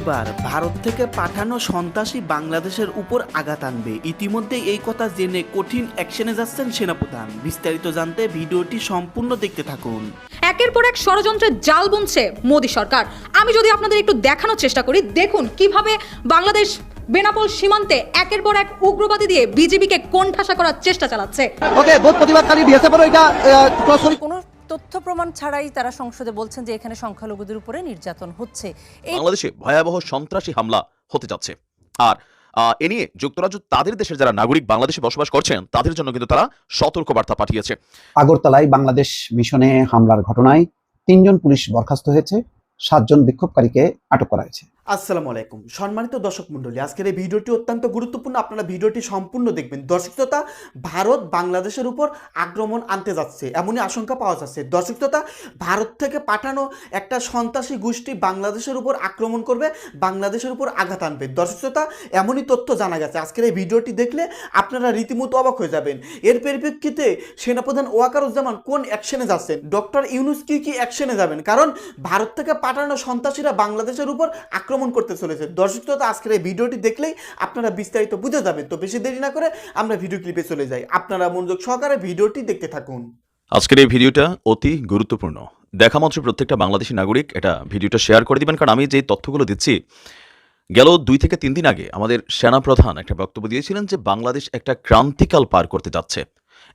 এবার ভারত থেকে পাঠানো সন্ত্রাসী বাংলাদেশের উপর আঘাত আনবে। ইতিমধ্যে এই কথা জেনে কঠিন অ্যাকশনে যাচ্ছেন সেনাপ্রধান। বিস্তারিত জানতে ভিডিওটি সম্পূর্ণ দেখতে থাকুন। একের পর এক ষড়যন্ত্রের জাল বুনছে মোদী সরকার। আমি যদি আপনাদের একটু দেখানোর চেষ্টা করি দেখুন কীভাবে বাংলাদেশ বেনাপোল সীমান্তে একের পর এক উগ্রবাদী দিয়ে বিজেপিকে কোণঠাসা করার চেষ্টা চালাচ্ছে। ওকে বোধ প্রতিবাদকারী বিএসএফের এটা সরি কোনো তথ্য প্রমাণ ছাড়াই তারা সংসদে বলছেন যে এখানে সংখ্যালঘুদের উপরে নির্যাতন হচ্ছে। বাংলাদেশে ভয়াবহ সন্ত্রাসী হামলা হতে যাচ্ছে। আর আহ, এ নিয়ে যুক্তরাজ্য তাদের দেশের যারা নাগরিক বাংলাদেশে বসবাস করছেন তাদের জন্য কিন্তু তারা সতর্ক বার্তা পাঠিয়েছে। আগরতলায় বাংলাদেশ মিশনে হামলার ঘটনায় তিনজন পুলিশ বরখাস্ত হয়েছে সাতজন বিক্ষোভকারীকে আটক করা হয়েছে। আসসালামু আলাইকুম। সম্মানিত দর্শক মণ্ডলী, আজকের এই ভিডিওটি অত্যন্ত গুরুত্বপূর্ণ। আপনারা ভিডিওটি সম্পূর্ণ দেখবেন। দর্শক শ্রোতা, ভারত বাংলাদেশের উপর আক্রমণ আনতে যাচ্ছে, এমনই আশঙ্কা পাওয়া যাচ্ছে। দর্শক শ্রোতা, ভারত থেকে পাঠানো একটা সন্ত্রাসী গোষ্ঠী বাংলাদেশের উপর আক্রমণ করবে, বাংলাদেশের উপর আঘাত আনবে। দর্শক শ্রোতা, এমনই তথ্য জানা গেছে। আজকের এই ভিডিওটি দেখলে আপনারা রীতিমতো অবাক হয়ে যাবেন। এর পরিপ্রেক্ষিতে সেনাপ্রধান ওয়াকারুজ্জামান কোন অ্যাকশনে যাচ্ছেন? ডক্টর ইউনুস কি কি অ্যাকশনে যাবেন? কারণ ভারত থেকে পাঠানো সন্ত্রাসীরা বাংলাদেশের উপর আক্রমণ করতে চলেছে? দর্শক শ্রোতা, আজকের এই ভিডিওটি দেখলেই আপনারা বিস্তারিত বুঝে যাবেন। তো বেশি দেরি না করে আমরা ভিডিও ক্লিপে চলে যাই। আপনারা মনোযোগ সহকারে ভিডিওটি দেখতে থাকুন। আজকের এই ভিডিওটা অতি গুরুত্বপূর্ণ। দেখা মাত্র প্রত্যেকটা বাংলাদেশি নাগরিক এটা ভিডিওটা শেয়ার করে দিবেন। কারণ আমি যে তথ্যগুলো দিচ্ছি, গেল দুই থেকে তিন দিন আগে আমাদের সেনাপ্রধান একটা বক্তব্য দিয়েছিলেন যে বাংলাদেশ একটা ক্রান্তিকাল পার করতে যাচ্ছে।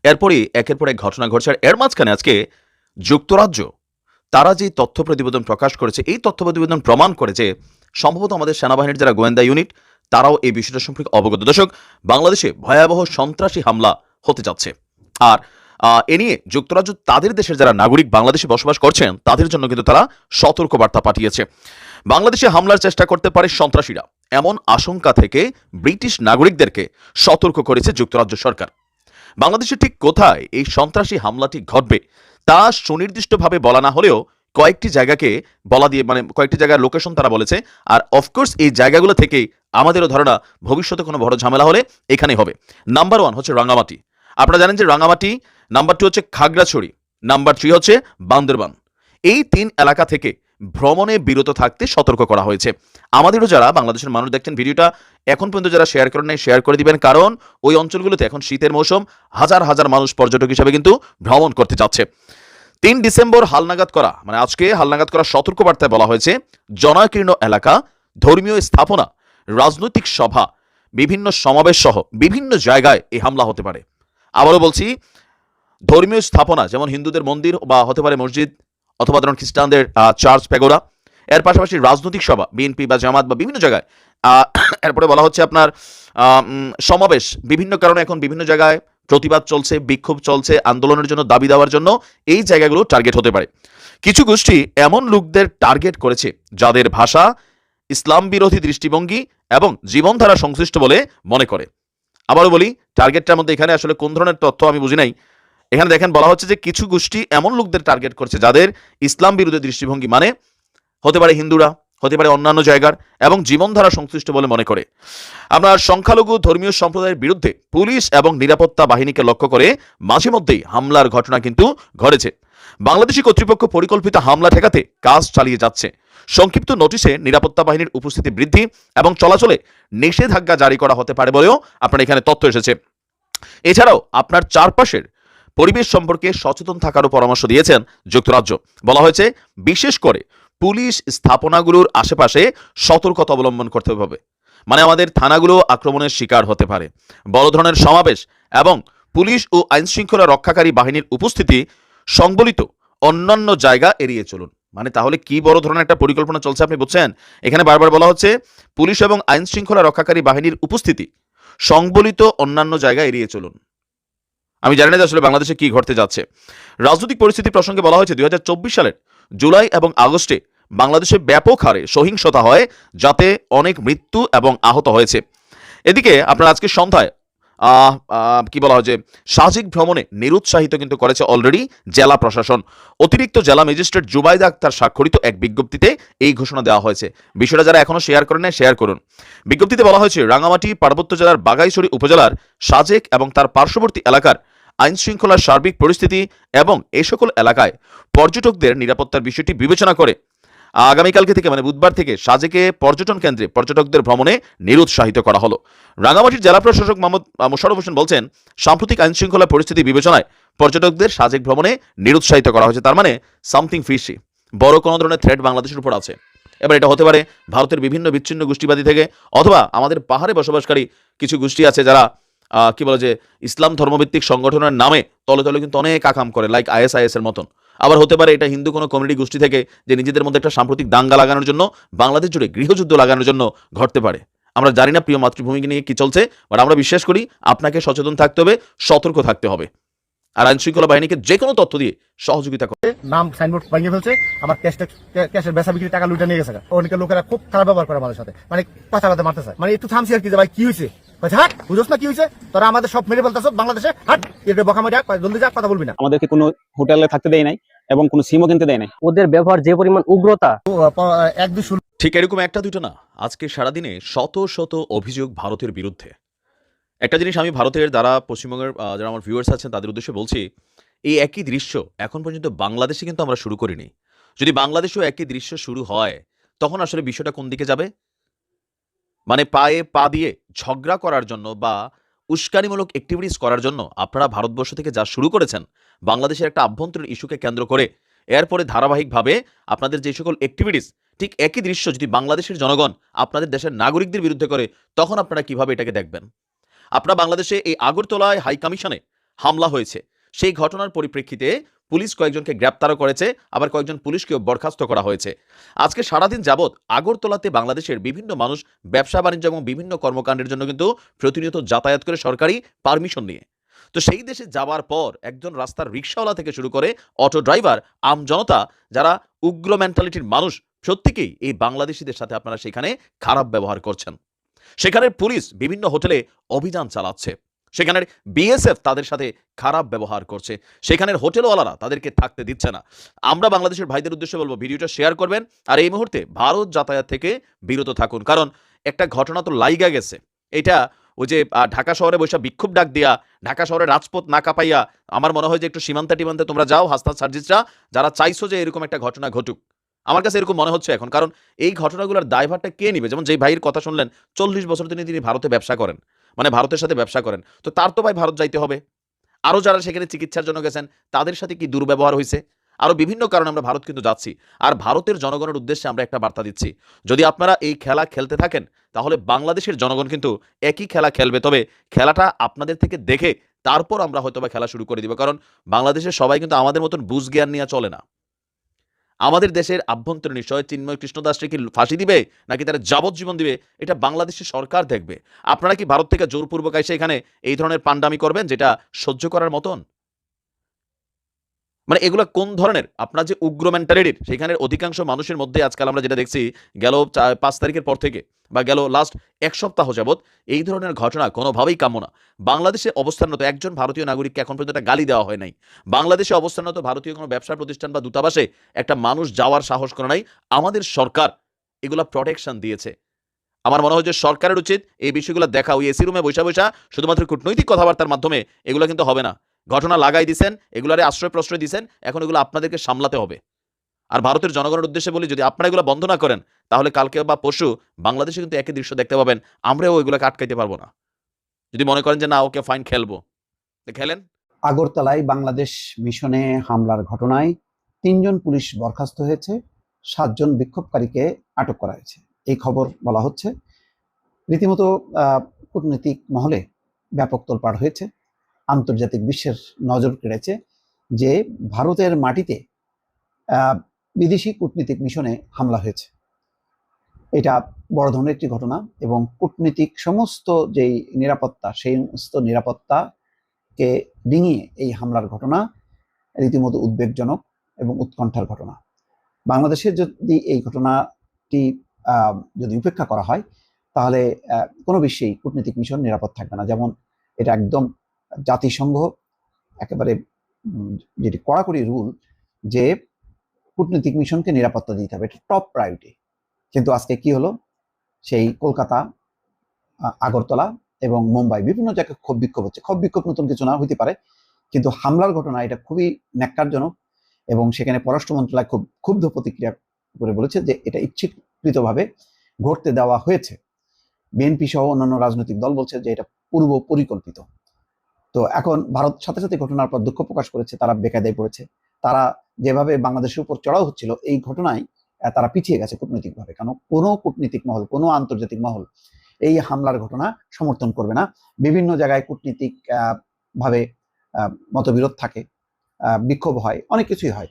এরপরই একের পর এক ঘটনা ঘটছে। আর এর মাঝখানে আজকে যুক্তরাজ্য, তারা যে তথ্য প্রতিবেদন প্রকাশ করেছে, এই তথ্য প্রতিবেদন প্রমাণ করে যে সম্ভবত আমাদের সেনাবাহিনীর যারা গোয়েন্দা ইউনিট তারাও এই বিষয়টা সম্পর্কে অবগত। দর্শক, বাংলাদেশে ভয়াবহ সন্ত্রাসী হামলা হতে যাচ্ছে। আর এ নিয়ে যুক্তরাজ্য তাদের দেশের যারা নাগরিক বাংলাদেশে বসবাস করছেন, তাদের জন্য কিন্তু তারা সতর্ক বার্তা পাঠিয়েছে। বাংলাদেশে হামলার চেষ্টা করতে পারে সন্ত্রাসীরা। এমন আশঙ্কা থেকে ব্রিটিশ নাগরিকদেরকে সতর্ক করেছে যুক্তরাজ্য সরকার। বাংলাদেশে ঠিক কোথায় এই সন্ত্রাসী হামলাটি ঘটবে, তা সুনির্দিষ্টভাবে বলা না হলেও কয়েকটি জায়গাকে বলা দিয়ে মানে কয়েকটি জায়গার লোকেশন তারা বলেছে। আর অফকোর্স এই জায়গাগুলো থেকেই আমাদেরও ধারণা ভবিষ্যতে কোনো বড় ঝামেলা হলে এখানেই হবে। নাম্বার ওয়ান হচ্ছে রাঙ্গামাটি। আপনারা জানেন যে রাঙ্গামাটি নাম্বার টু হচ্ছে খাগড়াছড়ি নাম্বার থ্রি হচ্ছে বান্দরবান। এই তিন এলাকা থেকে ভ্রমণে বিরত থাকতে সতর্ক করা হয়েছে। আমাদেরও যারা বাংলাদেশের মানুষ দেখছেন ভিডিওটা, এখন পর্যন্ত যারা শেয়ার করেন নাই শেয়ার করে দিবেন। কারণ ওই অঞ্চলগুলোতে এখন শীতের মৌসুম, হাজার হাজার মানুষ পর্যটক হিসেবে কিন্তু ভ্রমণ করতে যাচ্ছে। তিন ডিসেম্বর হালনাগাদ করা মানে আজকে হালনাগাদ করা সতর্কবার্তায় বলা হয়েছে, জনাকীর্ণ এলাকা, ধর্মীয় স্থাপনা, রাজনৈতিক সভা, বিভিন্ন সমাবেশ সহ বিভিন্ন জায়গায় এই হামলা হতে পারে। আবারও বলছি, ধর্মীয় স্থাপনা, যেমন হিন্দুদের মন্দির বা হতে পারে মসজিদ অথবা ধরুন খ্রিস্টানদের চার্চ পেগোরা এর পাশাপাশি রাজনৈতিক সভা, বিএনপি বা জামাত বা বিভিন্ন জায়গায়। এরপরে বলা হচ্ছে আপনার সমাবেশ, বিভিন্ন কারণে এখন বিভিন্ন জায়গায় প্রতিবাদ চলছে, বিক্ষোভ চলছে আন্দোলনের জন্য, দাবি দেওয়ার জন্য। এই জায়গাগুলো টার্গেট হতে পারে। কিছু গোষ্ঠী এমন লোকদের টার্গেট করেছে, যাদের ভাষা ইসলাম বিরোধী দৃষ্টিভঙ্গি এবং জীবনধারা সংশ্লিষ্ট বলে মনে করে। আবারও বলি টার্গেটটার মধ্যে এখানে আসলে কোন ধরনের তথ্য আমি বুঝি নাই। এখানে দেখেন বলা হচ্ছে যে, কিছু গোষ্ঠী এমন লোকদের টার্গেট করছে, যাদের ইসলাম বিরোধী দৃষ্টিভঙ্গি মানে হতে পারে হিন্দুরা হতে পারে অন্যান্য জায়গার এবং জীবনধারা সংশ্লিষ্ট বলে মনে করে। আপনার সংখ্যালঘু ধর্মীয় সম্প্রদায়ের বিরুদ্ধে পুলিশ এবং নিরাপত্তা বাহিনীকে লক্ষ্য করে মাঝে মধ্যেই হামলার ঘটনা কিন্তু ঘটেছে। বাংলাদেশি কর্তৃপক্ষ পরিকল্পিত হামলা ঠেকাতে কাজ চালিয়ে যাচ্ছে। সংক্ষিপ্ত নোটিশে নিরাপত্তা বাহিনীর উপস্থিতি বৃদ্ধি এবং চলাচলে নিষেধাজ্ঞা জারি করা হতে পারে বলেও আপনার এখানে তথ্য এসেছে। এছাড়াও আপনার চারপাশের পরিবেশ সম্পর্কে সচেতন থাকারও পরামর্শ দিয়েছেন যুক্তরাজ্য। বলা হয়েছে, বিশেষ করে পুলিশ স্থাপনাগুলোর আশেপাশে সতর্কতা অবলম্বন করতে হবে। মানে আমাদের থানাগুলো আক্রমণের শিকার হতে পারে। বড় ধরনের সমাবেশ এবং পুলিশ ও আইনশৃঙ্খলা রক্ষাকারী বাহিনীর উপস্থিতি সংবলিত অন্যান্য জায়গা এড়িয়ে চলুন। মানে তাহলে কি বড় ধরনের একটা পরিকল্পনা চলছে আপনি বুঝছেন? এখানে বারবার বলা হচ্ছে, পুলিশ এবং আইনশৃঙ্খলা রক্ষাকারী বাহিনীর উপস্থিতি সংবলিত অন্যান্য জায়গা এড়িয়ে চলুন। আমি জানি না যে আসলে বাংলাদেশে কি ঘটতে যাচ্ছে। রাজনৈতিক পরিস্থিতি প্রসঙ্গে বলা হয়েছে, দুই হাজার চব্বিশ সালের জুলাই এবং আগস্টে বাংলাদেশে ব্যাপক হারে সহিংসতা হয়, যাতে অনেক মৃত্যু এবং আহত হয়েছে। এদিকে আপনার আজকে সন্ধ্যায় কি বলা হয় যে, সাহসিক ভ্রমণে নিরুৎসাহিত কিন্তু করেছে অলরেডি জেলা প্রশাসন। অতিরিক্ত জেলা ম্যাজিস্ট্রেট জুবাইদা আক্তার স্বাক্ষরিত এক বিজ্ঞপ্তিতে এই ঘোষণা দেওয়া হয়েছে। বিষয়টা যারা এখনও শেয়ার করেন নাই শেয়ার করুন। বিজ্ঞপ্তিতে বলা হয়েছে, রাঙামাটি, পার্বত্য জেলার বাগাইছড়ি উপজেলার সাজেক এবং তার পার্শ্ববর্তী এলাকার আইন শৃঙ্খলার সার্বিক পরিস্থিতি এবং এ সকল এলাকায় পর্যটকদের নিরাপত্তার বিষয়টি বিবেচনা করে। আগামীকালকে থেকে মানে বুধবার থেকে সাজেকে পর্যটন কেন্দ্রে পর্যটকদের ভ্রমণে নিরুৎসাহিত করা হলো। রাঙামাটির জেলা প্রশাসক মোহাম্মদ আহ, মোশাররফ হোসেন বলছেন সাম্প্রতিক আইন শৃঙ্খলা পরিস্থিতি বিবেচনায় পর্যটকদের সাজেক ভ্রমণে নিরুৎসাহিত করা হয়েছে। তার মানে সামথিং ফিশি বড় কোনো ধরনের থ্রেট বাংলাদেশের উপর আছে। এবার এটা হতে পারে ভারতের বিভিন্ন বিচ্ছিন্ন গোষ্ঠীবাদী থেকে অথবা আমাদের পাহাড়ে বসবাসকারী কিছু গোষ্ঠী আছে যারা কি বলে যে, ইসলাম ধর্মভিত্তিক সংগঠনের নামে তলে তলে কিন্তু অনেক আকাম করে লাইক আইএসআইএস এর মতন। আবার হতে পারে এটা হিন্দু কোনো কমিউনিটি গোষ্ঠী থেকে যে নিজেদের মধ্যে একটা সাম্প্রতিক দাঙ্গা লাগানোর জন্য, বাংলাদেশ জুড়ে গৃহযুদ্ধ লাগানোর জন্য ঘটতে পারে। আমরা জানি না প্রিয় মাতৃভূমিকে নিয়ে কি চলছে বাট আমরা বিশ্বাস করি আপনাকে সচেতন থাকতে হবে, সতর্ক থাকতে হবে। আর আইন শৃঙ্খলা বাহিনীকে যে কোনো তথ্য দিয়ে সহযোগিতা করে নাম সাইনবোর্ড ভাঙিয়ে ফেলছে, আমার ক্যাশ ক্যাশের বেচা বিক্রি টাকা লুটে নিয়ে গেছে অনেকে লোকেরা খুব খারাপ ব্যবহার করে আমাদের সাথে মানে পাঁচা মারতে মারতে চায় মানে একটু থামছি আর কি ভাই কি হয়েছে? হাট বুঝোস না কি হয়েছে তোরা আমাদের সব মেরে বলতেছ বাংলাদেশে। হাট এটা বকা মারি জলদি যা কথা বলবি না। আমাদেরকে কোনো হোটেলে থাকতে দেয় নাই এবং কোনো সিমও কিনতে দেয় নাই। ওদের ব্যবহার যে পরিমাণ উগ্রতা। এক দুই ঠিক এরকম একটা দুটো না। আজকে সারাদিনে শত শত অভিযোগ ভারতের বিরুদ্ধে। একটা জিনিস আমি ভারতের দ্বারা পশ্চিমবঙ্গের যারা আমার ভিউয়ার্স আছেন তাদের উদ্দেশ্যে বলছি এই একই দৃশ্য এখন পর্যন্ত বাংলাদেশে কিন্তু আমরা শুরু করিনি। যদি বাংলাদেশেও একই দৃশ্য শুরু হয় তখন আসলে বিষয়টা কোন দিকে যাবে? মানে পায়ে পা দিয়ে ঝগড়া করার জন্য বা উস্কানিমূলক অ্যাক্টিভিটিস করার জন্য আপনারা ভারতবর্ষ থেকে যা শুরু করেছেন, বাংলাদেশের একটা আভ্যন্তরীণ ইস্যুকে কেন্দ্র করে, এরপরে ধারাবাহিকভাবে আপনাদের যে সকল অ্যাক্টিভিটিস ঠিক একই দৃশ্য যদি বাংলাদেশের জনগণ আপনাদের দেশের নাগরিকদের বিরুদ্ধে করে, তখন আপনারা কীভাবে এটাকে দেখবেন? আপনারা বাংলাদেশে এই আগরতলায় হাই কমিশনে হামলা হয়েছে। সেই ঘটনার পরিপ্রেক্ষিতে পুলিশ কয়েকজনকে গ্রেপ্তারও করেছে, আবার কয়েকজন পুলিশকেও বরখাস্ত করা হয়েছে। আজকে সারাদিন যাবৎ আগরতলাতে বাংলাদেশের বিভিন্ন মানুষ ব্যবসা, বাণিজ্য এবং বিভিন্ন কর্মকাণ্ডের জন্য কিন্তু প্রতিনিয়ত যাতায়াত করে সরকারি পারমিশন নিয়ে। তো সেই দেশে যাওয়ার পর একজন রাস্তার রিক্সাওয়ালা থেকে শুরু করে অটো ড্রাইভার, আম জনতা, যারা উগ্র মেন্টালিটির মানুষ সত্যিকেই এই বাংলাদেশিদের সাথে আপনারা সেখানে খারাপ ব্যবহার করছেন। সেখানের পুলিশ বিভিন্ন হোটেলে অভিযান চালাচ্ছে। সেখানের বিএসএফ তাদের সাথে খারাপ ব্যবহার করছে। সেখানের হোটেলওয়ালারা তাদেরকে থাকতে দিচ্ছে না। আমরা বাংলাদেশের ভাইদের উদ্দেশ্যে বলব, ভিডিওটা শেয়ার করবেন আর এই মুহূর্তে ভারত যাতায়াত থেকে বিরত থাকুন। কারণ একটা ঘটনা তো লাইগা গেছে। এটা ওই যে ঢাকা শহরে বৈশা বিক্ষোভ ডাক দিয়া, ঢাকা শহরে রাজপথ না কাঁপাইয়া আমার মনে হয় যে একটু সীমান্তে টিমান্তে তোমরা যাও হাস্তা সার্জিসরা, যারা চাইছো যে এরকম একটা ঘটনা ঘটুক। আমার কাছে এরকম মনে হচ্ছে এখন। কারণ এই ঘটনাগুলোর দায়ভারটা কে নিবে? যেমন যেই ভাইয়ের কথা শুনলেন, চল্লিশ বছর তিনি তিনি ভারতে ব্যবসা করেন। মানে ভারতের সাথে ব্যবসা করেন। তো তার তো ভাই ভারত যাইতে হবে। আরও যারা সেখানে চিকিৎসার জন্য গেছেন, তাদের সাথে কি দুর্ব্যবহার হয়েছে আরও বিভিন্ন কারণে আমরা ভারত কিন্তু যাচ্ছি। আর ভারতের জনগণের উদ্দেশ্যে আমরা একটা বার্তা দিচ্ছি। যদি আপনারা এই খেলা খেলতে থাকেন, তাহলে বাংলাদেশের জনগণ কিন্তু একই খেলা খেলবে। তবে খেলাটা আপনাদের থেকে দেখে তারপর আমরা হয়তো বা খেলা শুরু করে দিব। কারণ বাংলাদেশের সবাই কিন্তু আমাদের মতন বুঝ জ্ঞান নিয়ে চলে না। আমাদের দেশের আভ্যন্তরীণ বিষয় চিন্ময় কৃষ্ণদাসকে কি ফাঁসি দিবে নাকি তারা যাবজ্জীবন দিবে, এটা বাংলাদেশের সরকার দেখবে। আপনারা কি ভারত থেকে জোরপূর্বক এসে এখানে এই ধরনের পাণ্ডামি করবেন যেটা সহ্য করার মতন? মানে এগুলো কোন ধরনের? আপনার যে উগ্র মেন্টালিটির সেখানের অধিকাংশ মানুষের মধ্যে আজকাল আমরা যেটা দেখছি, গেল পাঁচ তারিখের পর থেকে বা গেল লাস্ট এক সপ্তাহ যাবৎ এই ধরনের ঘটনা কোনোভাবেই কাম্য না। বাংলাদেশে অবস্থানরত একজন ভারতীয় নাগরিককে এখন পর্যন্ত একটা গালি দেওয়া হয় নাই। বাংলাদেশে অবস্থানরত ভারতীয় কোনো ব্যবসা প্রতিষ্ঠান বা দূতাবাসে একটা মানুষ যাওয়ার সাহস করে নাই। আমাদের সরকার এগুলা প্রোটেকশন দিয়েছে। আমার মনে হয় যে সরকারের উচিত এই বিষয়গুলো দেখা। ওই এসি রুমে বৈশা বৈশা শুধুমাত্র কূটনৈতিক কথাবার্তার মাধ্যমে এগুলো কিন্তু হবে না। ঘটনা লাগাই দিছেন, এগুলারে আশ্রয় প্রশ্রয় দিছেন, এখন এগুলো আপনাদেরকে সামলাতে হবে। আর ভারতের জনগণের উদ্দেশ্যে বলি, যদি আপনারা এগুলো বন্ধ না করেন, তাহলে কালকে বা পশু বাংলাদেশে কিন্তু একই দৃশ্য দেখতে পাবেন, আমরাও ওইগুলোকে আটকাইতে পারব না। যদি মনে করেন যে না, ওকে ফাইন খেলব। খেলেন? আগরতলায় বাংলাদেশ মিশনে হামলার ঘটনায় তিনজন পুলিশ বরখাস্ত হয়েছে, সাতজন বিক্ষোভকারীকে আটক করা হয়েছে। এই খবর বলা হচ্ছে। রীতিমতো কূটনৈতিক মহলে ব্যাপক তোলপাড় হয়েছে। আন্তর্জাতিক বিশ্বের নজর কেড়েছে যে ভারতের মাটিতে বিদেশি কূটনীতিক মিশনে হামলা হয়েছে। এটা বড় ধরনের একটি ঘটনা এবং কূটনীতিক সমস্ত যেই নিরাপত্তা, সেই সমস্ত নিরাপত্তাকে ডিঙিয়ে এই হামলার ঘটনা রীতিমতো উদ্বেগজনক এবং উৎকণ্ঠার ঘটনা। বাংলাদেশের যদি এই ঘটনাটি যদি উপেক্ষা করা হয়, তাহলে কোনো বিশ্বেই কূটনীতিক মিশন নিরাপদ থাকবে না। যেমন এটা একদম জাতিসংঘ, একেবারে যেটি কড়াকড়ি রুল যে কূটনীতিক মিশনকে নিরাপত্তা দিতে হবে, এটা টপ প্রায়োরিটি কিন্তু আজকে কি হলো? সেই কলকাতা আগরতলা এবং মুম্বাই বিভিন্ন জায়গায় ক্ষোভ বিক্ষোভ হচ্ছে। ক্ষোভ বিক্ষোভ নতুন কিছু না হতে পারে, কিন্তু হামলার ঘটনা এটা খুবই ন্যাক্কারজনক এবং সেখানে পররাষ্ট্র মন্ত্রণালয় খুব ক্ষুব্ধ প্রতিক্রিয়া করে বলেছে যে এটা ইচ্ছাকৃতভাবে ঘটতে দেওয়া হয়েছে। বিএনপি সহ অন্যান্য রাজনৈতিক দল বলছে যে এটা পূর্ব পরিকল্পিত তো এখন ভারত সাথে সাথে ঘটনার পর দুঃখ প্রকাশ করেছে, তারা বেকায়দায় পড়েছে। তারা যেভাবে বাংলাদেশের উপর চড়াও হচ্ছিল, এই ঘটনায় তারা পিছিয়ে গেছে কূটনৈতিকভাবে। কারণ কোনো কূটনীতিক মহল, কোনো আন্তর্জাতিক মহল এই হামলার ঘটনা সমর্থন করবে না। বিভিন্ন জায়গায় কূটনীতিক ভাবে মতবিরোধ থাকে বিক্ষোভ হয়, অনেক কিছুই হয়।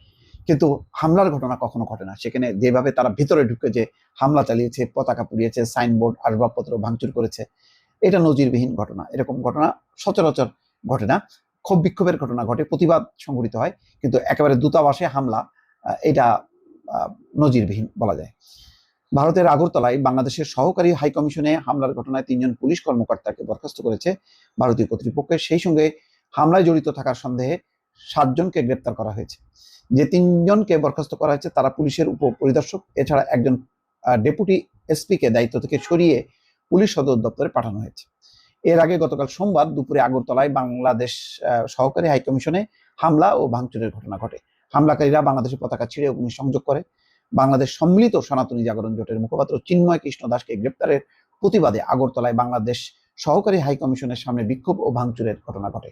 কিন্তু হামলার ঘটনা কখনো ঘটে না। সেখানে যেভাবে তারা ভিতরে ঢুকে যে হামলা চালিয়েছে, পতাকা পুড়িয়েছে, সাইনবোর্ড, আসবাবপত্র ভাঙচুর করেছে, এটা নজিরবিহীন ঘটনা। এরকম ঘটনা সচরাচর ঘটে না। ক্ষোভ বিক্ষোভের ঘটনা ঘটে, প্রতিবাদ সংঘটিত হয়, কিন্তু একেবারে দূতাবাসে হামলা এটা নজিরবিহীন বলা যায়। ভারতের আগরতলায় বাংলাদেশের সহকারী হাইকমিশনে হামলার ঘটনায় তিনজন পুলিশ কর্মকর্তাকে বরখাস্ত করেছে ভারতীয় কর্তৃপক্ষের। সেই সঙ্গে হামলায় জড়িত থাকার সন্দেহে সাতজনকে গ্রেপ্তার করা হয়েছে। যে তিনজনকে বরখাস্ত করা হয়েছে, তারা পুলিশের উপ পরিদর্শক এছাড়া একজন ডেপুটি এসপিকে দায়িত্ব থেকে সরিয়ে পুলিশ সদর দপ্তরে পাঠানো হয়েছে। এর আগে গতকাল সোমবার দুপুরে আগরতলায় বাংলাদেশ সহকারী হাইকমিশনে হামলা ও ভাঙচুরের ঘটনা ঘটে। হামলাকারীরা বাংলাদেশের পতাকা ছিঁড়ে অগ্নিসংযোগ করে। বাংলাদেশ সম্মিলিত সনাতনী জাগরণ জোটের মুখপাত্র চিন্ময় কৃষ্ণ দাসকে গ্রেপ্তারের প্রতিবাদে আগরতলায় বাংলাদেশ সহকারী হাইকমিশনের সামনে বিক্ষোভ ও ভাঙচুরের ঘটনা ঘটে।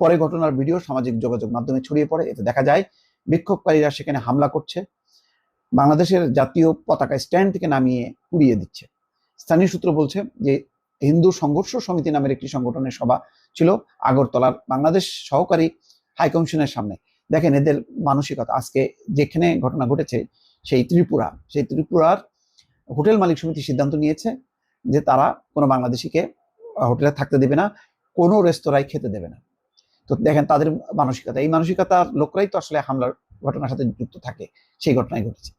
পরে ঘটনার ভিডিও সামাজিক যোগাযোগ মাধ্যমে ছড়িয়ে পড়ে। এতে দেখা যায়, বিক্ষোভকারীরা সেখানে হামলা করছে। বাংলাদেশের জাতীয় পতাকা স্ট্যান্ড থেকে নামিয়ে পুড়িয়ে দিচ্ছে। স্থানীয় সূত্র বলছে যে হিন্দু সংঘর্ষ সমিতি নামের একটি সংগঠনের সভা ছিল আগরতলার বাংলাদেশ সহকারী হাইকমিশনের সামনে। দেখেন এদের মানসিকতা। আজকে যেখানে ঘটনা ঘটেছে, সেই ত্রিপুরা, সেই ত্রিপুরার হোটেল মালিক সমিতি সিদ্ধান্ত নিয়েছে যে তারা কোনো বাংলাদেশিকে হোটেলে থাকতে দেবে না, কোনো রেস্তোরাঁয় খেতে দেবে না। তো দেখেন তাদের মানসিকতা। এই মানসিকতার লোকরাই তো আসলে হামলার ঘটনার সাথে যুক্ত থাকে, সেই ঘটনাই ঘটেছে।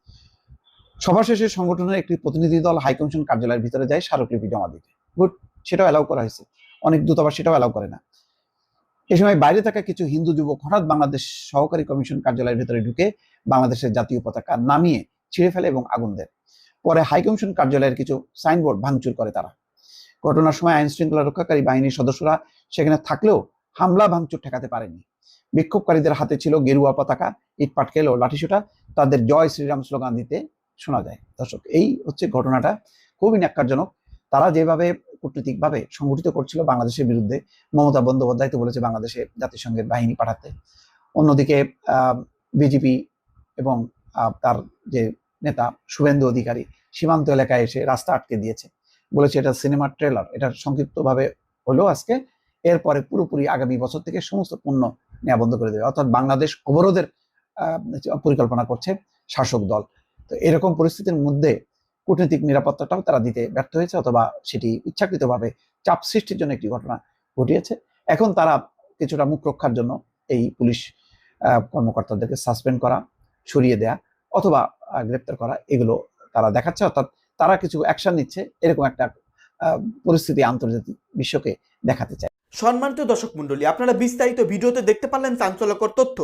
সভা শেষে সংগঠনের একটি প্রতিনিধি দল হাইকমিশন কার্যালয়ের ভিতরে যায়, স্মারকলিপি জমা দিতে। গুড সেটাও অ্যালাউ করা হয়েছে। অনেক দূতাবাস সেটাও অ্যালাউ করে না। এ সময় বাইরে থাকা কিছু হিন্দু যুবক হঠাৎ বাংলাদেশ সহকারী কমিশন কার্যালয়ের ভিতরে ঢুকে বাংলাদেশের জাতীয় পতাকা নামিয়ে ছিঁড়ে ফেলে এবং আগুন দেয়। পরে হাইকমিশন কার্যালয়ের কিছু সাইনবোর্ড ভাঙচুর করে তারা। ঘটনার সময় আইন শৃঙ্খলা রক্ষাকারী বাহিনীর সদস্যরা সেখানে থাকলেও হামলা ভাঙচুর ঠেকাতে পারেনি। বিক্ষোভকারীদের হাতে ছিল গেরুয়া পতাকা, ইট পাটকেল ও লাঠিসোঁটা। তাদের জয় শ্রীরাম স্লোগান দিতে শোনা যায়। দর্শক, এই হচ্ছে ঘটনাটা। খুবই ন্যাক্কারজনক। তারা যেভাবে কূটনীতিকভাবে সংগঠিত করছিল বাংলাদেশের বিরুদ্ধে। মমতা বন্দ্যোপাধ্যায় তো বলেছে বাংলাদেশে জাতিসংঘের বাহিনী পাঠাতে। অন্যদিকে বিজেপি এবং তার যে নেতা শুভেন্দু অধিকারী সীমান্ত এলাকায় এসে রাস্তা আটকে দিয়েছে। বলেছে এটা সিনেমার ট্রেলার। এটা সংক্ষিপ্তভাবে হলো আজকে এরপরে পুরোপুরি আগামী বছর থেকে সমস্ত পণ্য নেওয়া বন্ধ করে দেবে। অর্থাৎ বাংলাদেশ অবরোধের পরিকল্পনা করছে শাসক দল। তো এরকম পরিস্থিতির মধ্যে কূটনৈতিক নিরাপত্তাটাও তারা দিতে ব্যর্থ হয়েছে অথবা সেটি ইচ্ছাকৃতভাবে চাপ সৃষ্টির জন্য একটি ঘটনা ঘটিয়েছে। এখন তারা কিছুটা মুখ রক্ষার জন্য এই পুলিশ কর্মকর্তাদেরকে সাসপেন্ড করা, সরিয়ে দেয়া অথবা গ্রেপ্তার করা এগুলো তারা দেখাচ্ছে। অর্থাৎ তারা কিছু অ্যাকশন নিচ্ছে এরকম একটা পরিস্থিতি আন্তর্জাতিক বিশ্বকে দেখাতে চায়। সম্মানিত দর্শক মণ্ডলী, আপনারা বিস্তারিত ভিডিওতে দেখতে পারলেন চাঞ্চল্যকর তথ্য।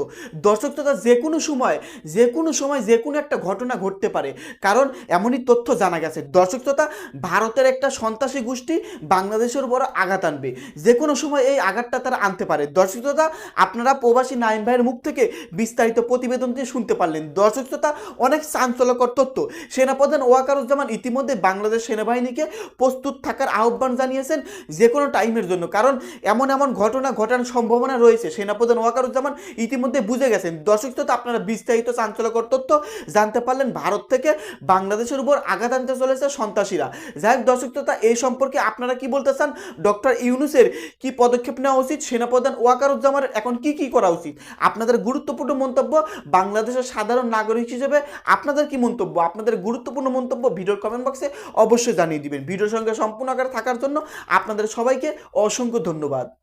দর্শক তথা যে কোনো সময়, যে কোনো সময় যে কোনো একটা ঘটনা ঘটতে পারে, কারণ এমনই তথ্য জানা গেছে। দর্শক তথা ভারতের একটা সন্ত্রাসী গোষ্ঠী বাংলাদেশের উপর আঘাত আনবে। যে কোনো সময় এই আঘাতটা তারা আনতে পারে। দর্শক তথা আপনারা প্রবাসী নাইন ভাইয়ের মুখ থেকে বিস্তারিত প্রতিবেদনটি শুনতে পারলেন। দর্শক তথা অনেক চাঞ্চল্যকর তথ্য। সেনাপ্রধান ওয়াকারুজ্জামান ইতিমধ্যে বাংলাদেশ সেনাবাহিনীকে প্রস্তুত থাকার আহ্বান জানিয়েছেন যে কোনো টাইমের জন্য। কারণ এমন এমন ঘটনা, ঘটার সম্ভাবনা রয়েছে। সেনাপ্রধান ওয়াকারুজ্জামান ইতিমধ্যে বুঝে গেছেন। দর্শক তথা আপনারা বিস্তারিত চাঞ্চল্যকর তথ্য জানতে পারলেন ভারত থেকে বাংলাদেশের উপর আঘাত আনতে চলেছে সন্ত্রাসীরা। যাই হোক, দর্শক তথা এই সম্পর্কে আপনারা কি বলতে চান? ডক্টর ইউনুসের কি পদক্ষেপ নেওয়া উচিত? সেনাপ্রধান ওয়াকারুজ্জামানের এখন কি কি করা উচিত? আপনাদের গুরুত্বপূর্ণ মন্তব্য বাংলাদেশের সাধারণ নাগরিক হিসেবে আপনাদের কি মন্তব্য? আপনাদের গুরুত্বপূর্ণ মন্তব্য ভিডিওর কমেন্ট বক্সে অবশ্যই জানিয়ে দিবেন। ভিডিওর সঙ্গে সম্পূর্ণ আকারে থাকার জন্য আপনাদের সবাইকে অসংখ্য ধন্যবাদ।